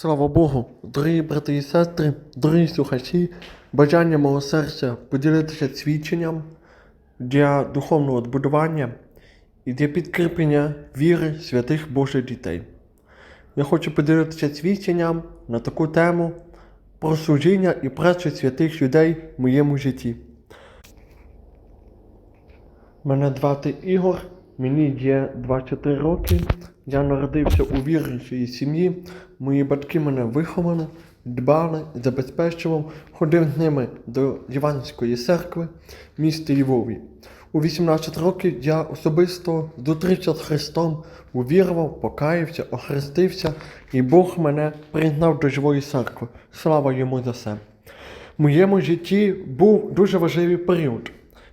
Слава Богу, дорогі брати і сестри, дорогі слухачі, бажання мого серця поділитися свідченням для духовного відбудування і для підкріплення віри святих Божих дітей. Я хочу поділитися свідченням на таку тему про служіння і працю святих людей в моєму житті. Мене звати Ігор, мені є 24 роки. Я народився у віруючій сім'ї. Мої батьки мене виховали, дбали, забезпечував, ходив з ними до Іванської церкви в місті Львові. У 18 років я особисто зустрівся з Христом, увірував, покаявся, охрестився, і Бог мене пригнав до живої церкви. Слава йому за це. В моєму житті був дуже важливий період.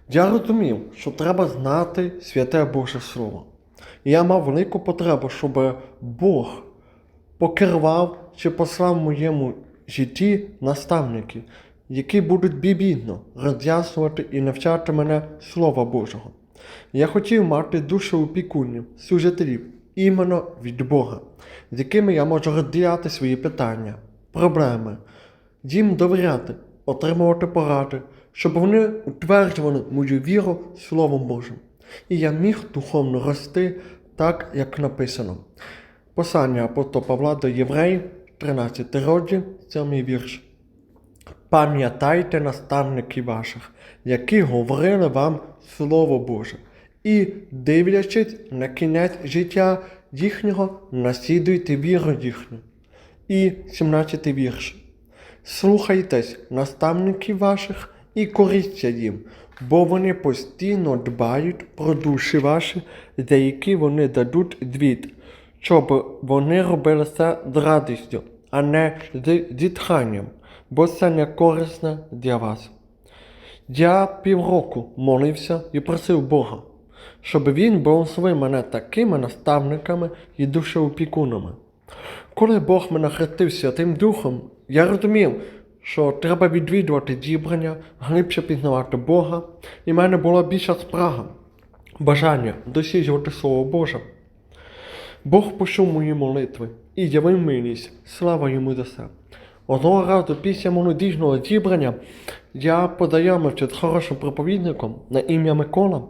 Я розумів, що треба знати святе Боже Слово. І я мав велику потребу, щоб Бог покерував чи послав в моєму житті наставників, які будуть бібідно роз'яснювати і навчати мене Слова Божого. Я хотів мати душу опікунів, служителів, іменно від Бога, з якими я можу розділяти свої питання, проблеми, їм довіряти, отримувати поради, щоб вони утверджували мою віру Словом Божим. І я міг духовно рости так, як написано. Послання апостола Павла до Євреїв, 13 розділ, 7 вірш. Пам'ятайте наставників ваших, які говорили вам Слово Боже, і, дивлячись на кінець життя їхнього, наслідуйте віру їхню. І 17 вірш. Слухайтесь наставників ваших і коріться їм, бо вони постійно дбають про душі ваші, за які вони дадуть звіт, щоб вони робили це з радістю, а не з зітханням, бо це не корисно для вас. Я півроку молився і просив Бога, щоб він благословив мене такими наставниками і душеопікунами. Коли Бог мене хрестив Святим Духом, я розумів, що треба відвідувати зібрання, глибше пізнавати Бога, і в мене була більша спрага, бажання досліджувати Слово Боже. Бог почув мої молитви і явив милість, слава йому за це. Одного разу після молодіжного зібрання я познайомився з хорошим проповідником на ім'я Микола.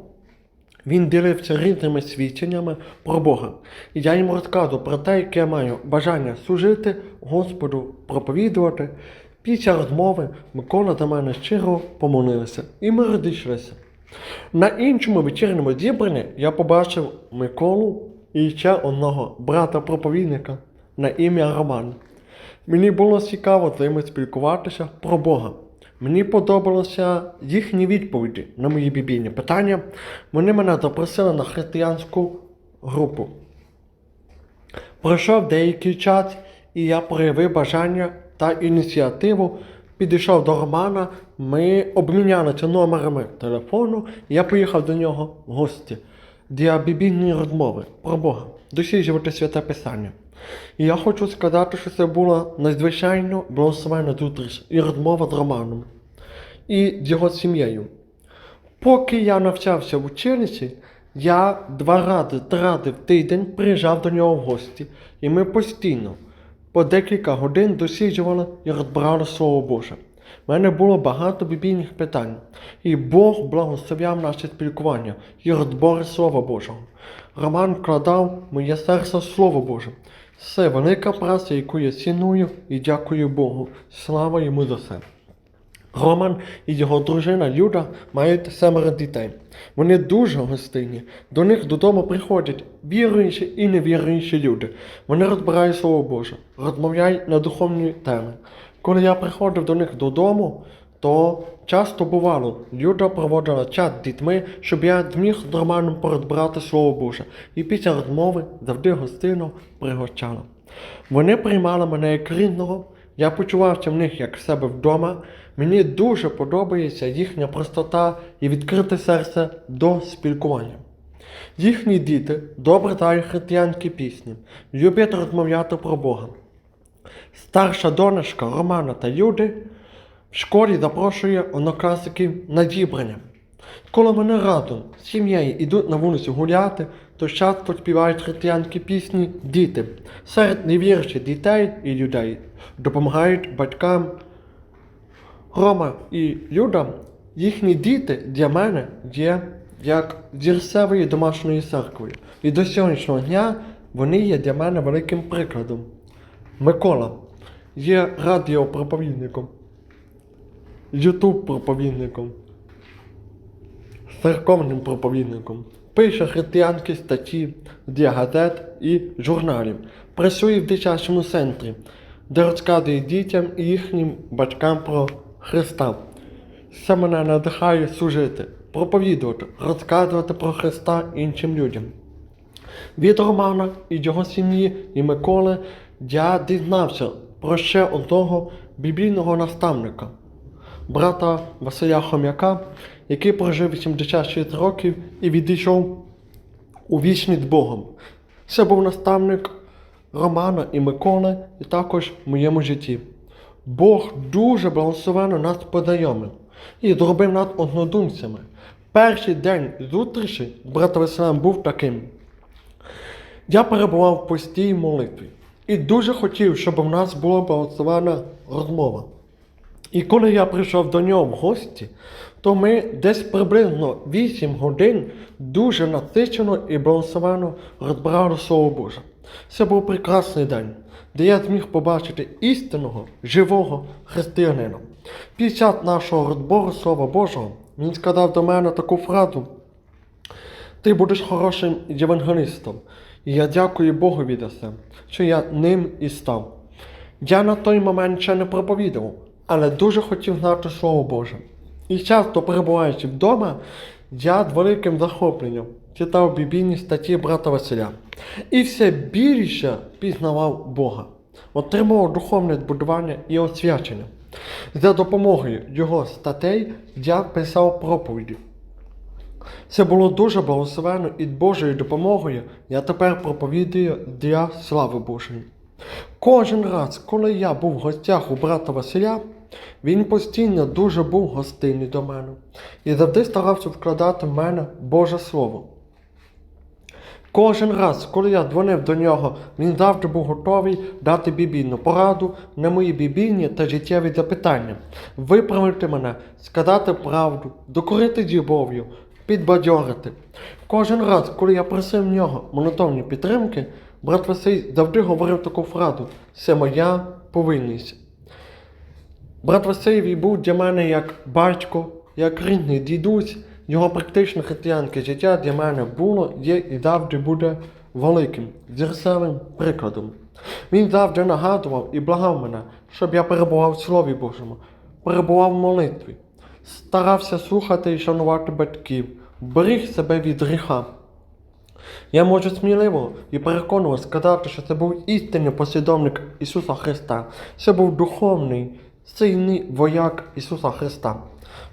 Він ділився різними свідченнями про Бога. І я йому розказував про те, яке я маю бажання служити Господу, проповідувати. Після розмови Микола за мене щиро помолився, і ми розійшлися. На іншому вечірньому зібранні я побачив Миколу і ще одного брата-проповідника на ім'я Роман. Мені було цікаво з ними спілкуватися про Бога. Мені подобалися їхні відповіді на мої біблійні питання. Вони мене запросили на християнську групу. Пройшов деякий час, і я проявив бажання та ініціативу. Підійшов до Романа, ми обмінялися номерами телефону, і я поїхав до нього в гості для біблійної розмови про Бога, досліджувати святе Писання. І я хочу сказати, що це була надзвичайно благословенна зустріч і розмова з Романом і з його сім'єю. Поки я навчався в училищі, я два рази, три рази в тиждень приїжджав до нього в гості, і ми постійно по декілька годин досліджували і розбирали Слово Боже. У мене було багато біблійних питань, і Бог благословляв наше спілкування і розбори Слова Божого. Роман вкладав моє серце Слово Боже. Це велика праця, яку я ціную і дякую Богу. Слава йому за це. Роман і його дружина Люда мають семеро дітей. Вони дуже гостинні. До них додому приходять віруючі і невіруючі люди. Вони розбирають Слово Боже, розмовляють на духовні теми. Коли я приходив до них додому, то часто бувало, Люда проводила час з дітьми, щоб я зміг з Романом порозбирати Слово Боже, і після розмови завжди гостинно пригощала. Вони приймали мене як рідного, я почувався в них як в себе вдома. Мені дуже подобається їхня простота і відкрите серце до спілкування. Їхні діти добре знають християнські пісні, люблять розмовляти про Бога. Старша донечка Романа та Люди в школі запрошує однокласників на зібрання. Коли вони разом з сім'єю йдуть на вулицю гуляти, то часто співають християнські пісні діти. Серед невіруючих дітей і людей допомагають батькам Рома і Люда, їхні діти для мене є як зірцевої домашньої церкви. І до сьогоднішнього дня вони є для мене великим прикладом. Микола є радіопроповідником, ютуб проповідником, церковним проповідником, пише християнські статті для газет і журналів, працює в дитячому центрі, де розказує дітям і їхнім батькам про Христа. Це мене надихає служити, проповідувати, розказувати про Христа іншим людям. Від Романа і його сім'ї і Миколи я дізнався про ще одного біблійного наставника, брата Василя Хом'яка, який прожив 86 років і відійшов у вічність Богом. Це був наставник Романа і Миколи, і також в моєму житті. Бог дуже благословенно нас познайомив і зробив нас однодумцями. Перший день зустрічі з братом Василем був таким. Я перебував в постійній молитві і дуже хотів, щоб у нас була благословена розмова. І коли я прийшов до нього в гості, то ми десь приблизно 8 годин дуже насичено і благословено розбирали Слово Боже. Це був прекрасний день, де я зміг побачити істинного, живого християнина. Під час нашого розбору Слова Божого він сказав до мене таку фразу. Ти будеш хорошим євангелістом. І я дякую Богові за це, що я ним і став. Я на той момент ще не проповідував, але дуже хотів знати Слово Боже. І часто перебуваючи вдома, я з великим захопленням читав біблійні статті брата Василя. І все більше пізнавав Бога, отримував духовне збудування і освячення. За допомогою його статей я писав проповіді. Це було дуже благословенно і Божою допомогою я тепер проповідую для слави Божої. Кожен раз, коли я був в гостях у брата Василя, він постійно дуже був гостинний до мене і завжди старався вкладати в мене Боже Слово. Кожен раз, коли я дзвонив до нього, він завжди був готовий дати бібійну пораду на мої бібійні та життєві запитання, виправити мене, сказати правду, докорити з любов'ю, підбадьорити. Кожен раз, коли я просив в нього монотонні підтримки, брат Василь завжди говорив таку фразу це моя повинність. Брат Василь був для мене як батько, як рідний дідусь. Його практичне християнське життя для мене було, є і завжди буде великим, зірцевим прикладом. Він завжди нагадував і благав мене, щоб я перебував в Слові Божому, перебував в молитві, старався слухати і шанувати батьків, беріг себе від гріха. Я можу сміливо і переконливо сказати, що це був істинний послідовник Ісуса Христа. Це був духовний, сильний вояк Ісуса Христа.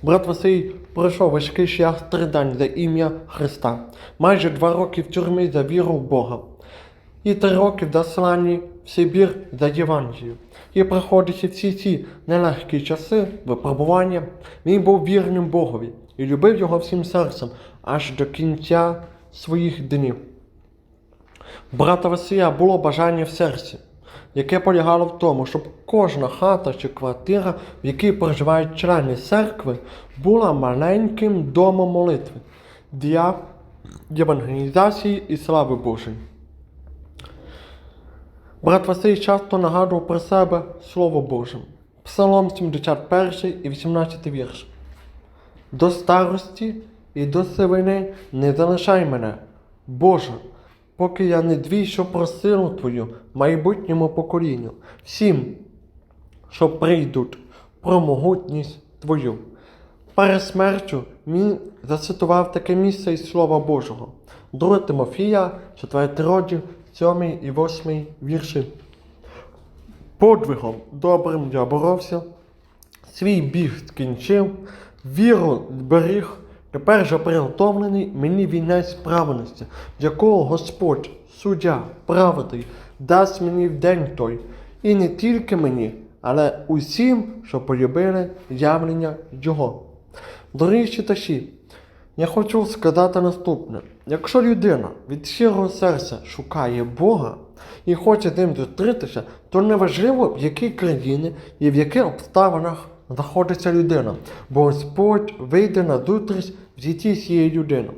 Брат Василь пройшов важкий шлях страдань за ім'я Христа, майже два роки в тюрмі за віру в Бога, і три роки в засланні в Сибір за Євангелію. І проходячи всі ці нелегкі часи випробування, він був вірним Богові і любив його всім серцем аж до кінця своїх днів. Брата Василя було бажання в серці, яке полягало в тому, щоб кожна хата чи квартира, в якій проживають члени церкви, була маленьким домом молитви для євангелізації і слави Божої. Брат Василь часто нагадував про себе Слово Боже. Псалом 71 і 18 вірш. До старості і до сивини не залишай мене, Боже, поки я не двійшу про силу Твою майбутньому поколінню, всім, що прийдуть про могутність Твою. Перед смертю він зацитував таке місце із Слова Божого. 2 Тимофія, 4 розділ, 7 і 8 вірші. Подвигом добрим я боровся, свій біг скінчив, віру зберіг, тепер же приготовлений мені вінець справедності, якого Господь, суддя, праведний, дасть мені в день той, і не тільки мені, але усім, що полюбили явлення Його. Дорогі читачі, Я хочу сказати наступне: якщо людина від щирого серця шукає Бога і хоче ним зустрітися, то неважливо, в якій країні і в яких обставинах знаходиться людина, бо Господь вийде на зустріч в житті цієї людини.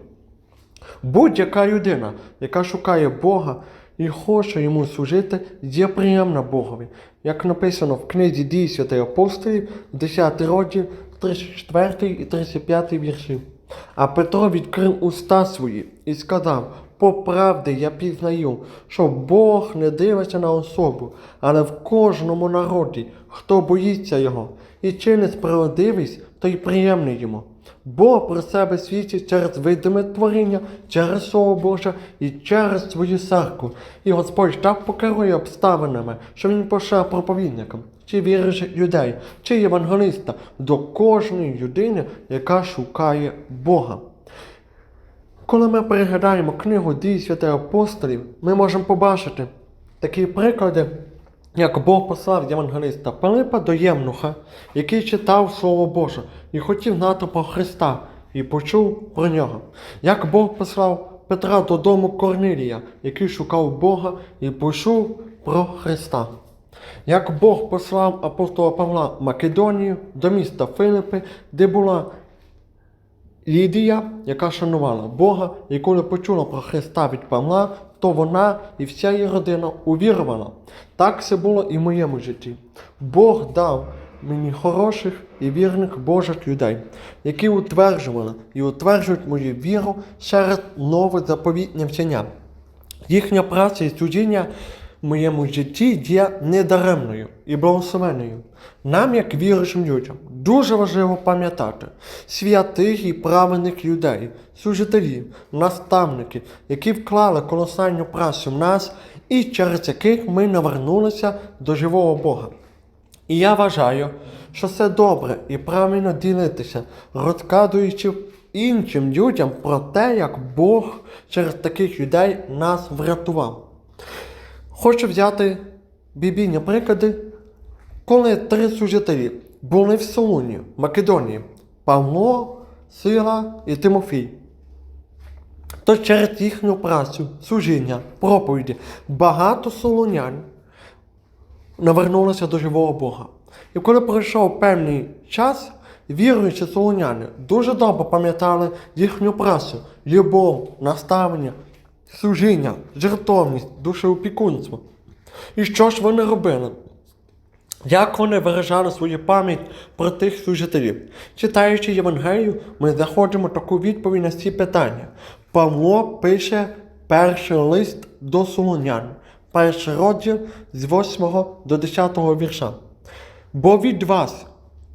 Будь-яка людина, яка шукає Бога і хоче йому служити, є приємна Богові. Як написано в книзі дій святих апостолів, 10 розділ, 34 і 35 вірші. А Петро відкрив уста свої і сказав: по правді я пізнаю, що Бог не дивиться на особу, але в кожному народі, хто боїться його, і чинить справедливість, то й приємний йому. Бог про себе свідчить через видиме творіння, через Слово Боже і через свою церкву. І Господь так покерує обставинами, що Він пошле проповідникам, чи віруючих людей, чи євангелиста до кожної людини, яка шукає Бога. Коли ми переглядаємо книгу дій святих апостолів, ми можемо побачити такі приклади, як Бог послав євангелиста Пилипа до Ємнуха, який читав Слово Боже і хотів знати Христа і почув про нього. Як Бог послав Петра додому Корнилія, який шукав Бога і почув про Христа. Як Бог послав апостола Павла Македонію до міста Филипи, де була Лідія, яка шанувала Бога, і коли почула про Христа від Павла, то вона і вся її родина увірувала. Так це було і в моєму житті. Бог дав мені хороших і вірних Божих людей, які утверджували і утверджують мою віру через нове заповітне вчення. Їхня праця і служіння моєму житті є недаремною і благословенною. Нам, як віруючим людям, дуже важливо пам'ятати святих і праведних людей, служителів, наставників, які вклали колосальну працю в нас і через яких ми навернулися до живого Бога. І я вважаю, що це добре і правильно ділитися, розказуючи іншим людям про те, як Бог через таких людей нас врятував. Хочу взяти бібійні приклади, коли три служителі були в Солуні, Македонії Павло, Сила і Тимофій. То через їхню працю, служіння, проповіді багато солонян навернулися до живого Бога. І коли пройшов певний час, віруючі солоняни дуже добре пам'ятали їхню працю, любов, наставлення, служіння, жертовність, душеопікунство. І що ж вони робили? Як вони виражали свою пам'ять про тих служителів? Читаючи Євангелію, ми знаходимо таку відповідь на ці питання. Павло пише перший лист до Солонян, перший розділ з 8 до 10 вірша. Бо від вас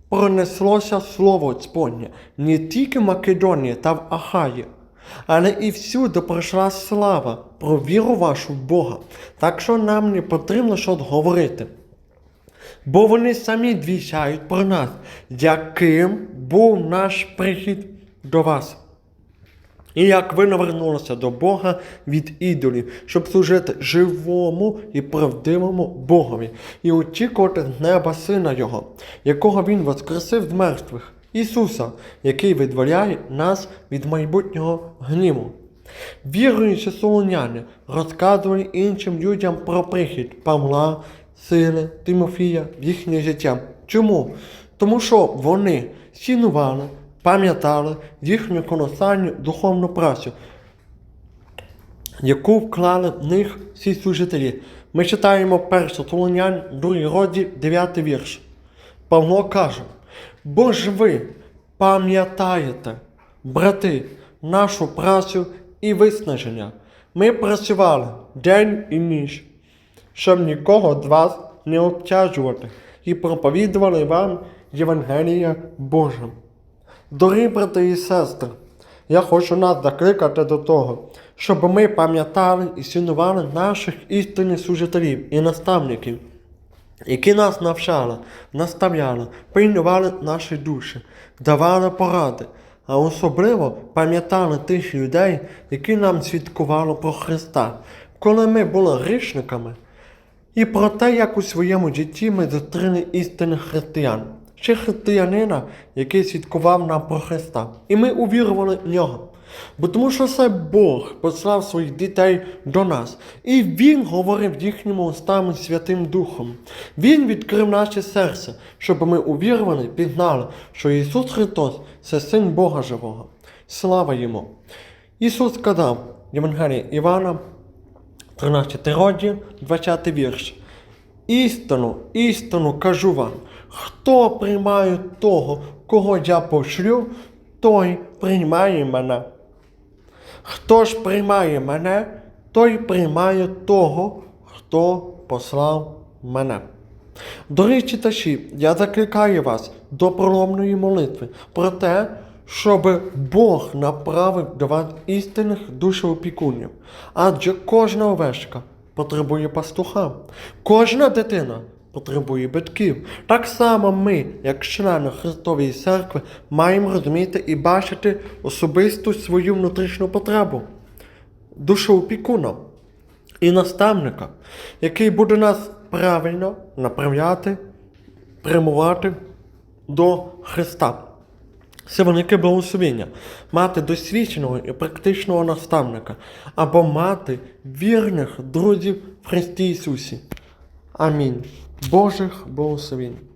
пронеслося слово Господнє не тільки в Македонії та в Ахаї, але і всюди пройшла слава про віру вашу в Бога. Так що нам не потрібно щось говорити. Бо вони самі двічають про нас, яким був наш прихід до вас. І як ви навернулися до Бога від ідолів, щоб служити живому і правдивому Богові, і очікувати з неба Сина Його, якого Він воскресив з мертвих, Ісуса, який відволяє нас від майбутнього гніву. Віруючи солоняни розказували іншим людям про прихід Павла, Сили, Тимофія в їхнє життя. Чому? Тому що вони цінували, пам'ятали їхню колосальну духовну працю, яку вклали в них всі служителі. Ми читаємо перше Солонян, другий розділ, 9 вірш. Павло каже: Бо ж ви пам'ятаєте, брати, нашу працю і виснаження. Ми працювали день і ніч, щоб нікого з вас не обтяжувати, і проповідували вам Євангелія Боже. Дорогі брати і сестри, я хочу нас закликати до того, щоб ми пам'ятали і цінували наших істинних служителів і наставників, які нас навчали, наставляли, пильнували наші душі, давали поради, а особливо пам'ятали тих людей, які нам свідкували про Христа, коли ми були грішниками, і про те, як у своєму житті ми зустріли істинних християн, чи християнина, який свідкував нам про Христа. І ми увірували в нього. Бо тому що це Бог послав своїх дітей до нас. І Він говорив їхніми устами Святим Духом. Він відкрив наше серце, щоб ми увірували, пізнали, що Ісус Христос це Син Бога Живого. Слава Йому! Ісус сказав Євангелії Івана, 13 розділ, 20 вірш. Істину, істину кажу вам, хто приймає того, кого я пошлю, той приймає мене. Хто ж приймає мене, той приймає того, хто послав мене. Дорогі читачі, я закликаю вас до проломної молитви про те, щоб Бог направив до вас істинних душеопікунів. Адже кожна овечка потребує пастуха, кожна дитина потребує батьків. Так само ми, як члени Христової церкви, маємо розуміти і бачити особисту свою внутрішню потребу душоопікуна і наставника, який буде нас правильно направляти, прямувати до Христа. Це велике благословення мати досвідченого і практичного наставника або мати вірних друзів в Христі Ісусі. Амінь. Божих благословень.